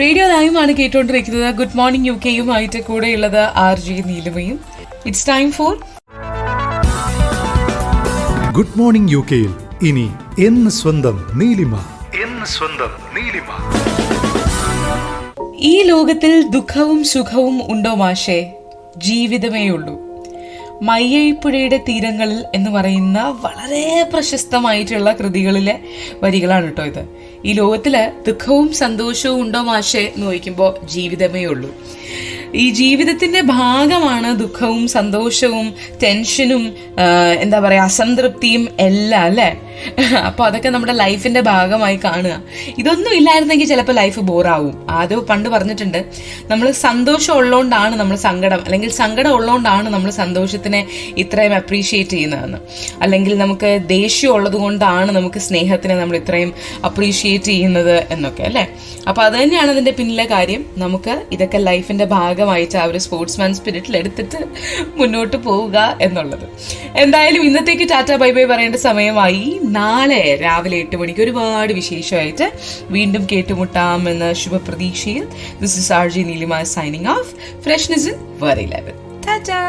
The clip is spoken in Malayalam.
റേഡിയോ ലൈവാണ് കേട്ടുകൊണ്ടിരിക്കുന്നത് ഗുഡ് മോർണിംഗ് യു കെയുമായിട്ട് കൂടെയുള്ളത് R G നീലുമയും. It's time for good morning U കെയിൽ ഇനി എന്ന് സ്വന്തം നീലിമ. എന്ന് സ്വന്തം നീലിമ. ഈ ലോകത്തിൽ ദുഃഖവും സുഖവും ഉണ്ടോ മാഷേ? ജീവിതമേ ഉള്ളൂ മയ്യഴിപ്പുഴയുടെ തീരങ്ങളിൽ എന്ന് പറയുന്ന വളരെ പ്രശസ്തമായിട്ടുള്ള കൃതികളിലെ വരികളാണ് കേട്ടോ ഇത്. ഈ ലോകത്തിൽ ദുഃഖവും സന്തോഷവും ഉണ്ടോ മാഷേ എന്ന് ചോദിക്കുമ്പോൾ ജീവിതമേ ഉള്ളൂ. ഈ ജീവിതത്തിന്റെ ഭാഗമാണ് ദുഃഖവും സന്തോഷവും ടെൻഷനും എന്താ പറയാ അസംതൃപ്തിയും എല്ലാം അല്ലേ? അപ്പോൾ അതൊക്കെ നമ്മുടെ ലൈഫിന്റെ ഭാഗമായി കാണുക. ഇതൊന്നും ഇല്ലായിരുന്നെങ്കിൽ ചിലപ്പോൾ ലൈഫ് ബോറാവും ആദ്യം പണ്ട് പറഞ്ഞിട്ടുണ്ട് നമ്മൾ സന്തോഷം ഉള്ളതുകൊണ്ടാണ് നമ്മൾ സങ്കടം അല്ലെങ്കിൽ സങ്കടം ഉള്ളതുകൊണ്ടാണ് നമ്മൾ സന്തോഷത്തിനെ ഇത്രയും അപ്രീഷിയേറ്റ് ചെയ്യുന്നതെന്ന്. അല്ലെങ്കിൽ നമുക്ക് ദേഷ്യം ഉള്ളത് കൊണ്ടാണ് നമുക്ക് സ്നേഹത്തിനെ നമ്മൾ ഇത്രയും അപ്രീഷിയേറ്റ് ചെയ്യുന്നത് എന്നൊക്കെ അല്ലേ? അപ്പോൾ അത് തന്നെയാണ് അതിന്റെ പിന്നിലെ കാര്യം. നമുക്ക് ഇതൊക്കെ ലൈഫിന്റെ ഭാഗമായിട്ട് ആ ഒരു സ്പോർട്സ്മാൻ സ്പിരിറ്റിൽ എടുത്തിട്ട് മുന്നോട്ട് പോവുക എന്നുള്ളത്. എന്തായാലും ഇന്നത്തേക്ക് ടാറ്റ ബൈ ബൈ പറയേണ്ട സമയമായി. നാളെ രാവിലെ എട്ട് മണിക്ക് ഒരുപാട് വിശേഷമായിട്ട് വീണ്ടും കേട്ടുമുട്ടാം എന്ന ശുഭപ്രതീക്ഷയിൽ this is R G Neelima signing off freshness in വേറെ ലെവൽ ടാറ്റാ!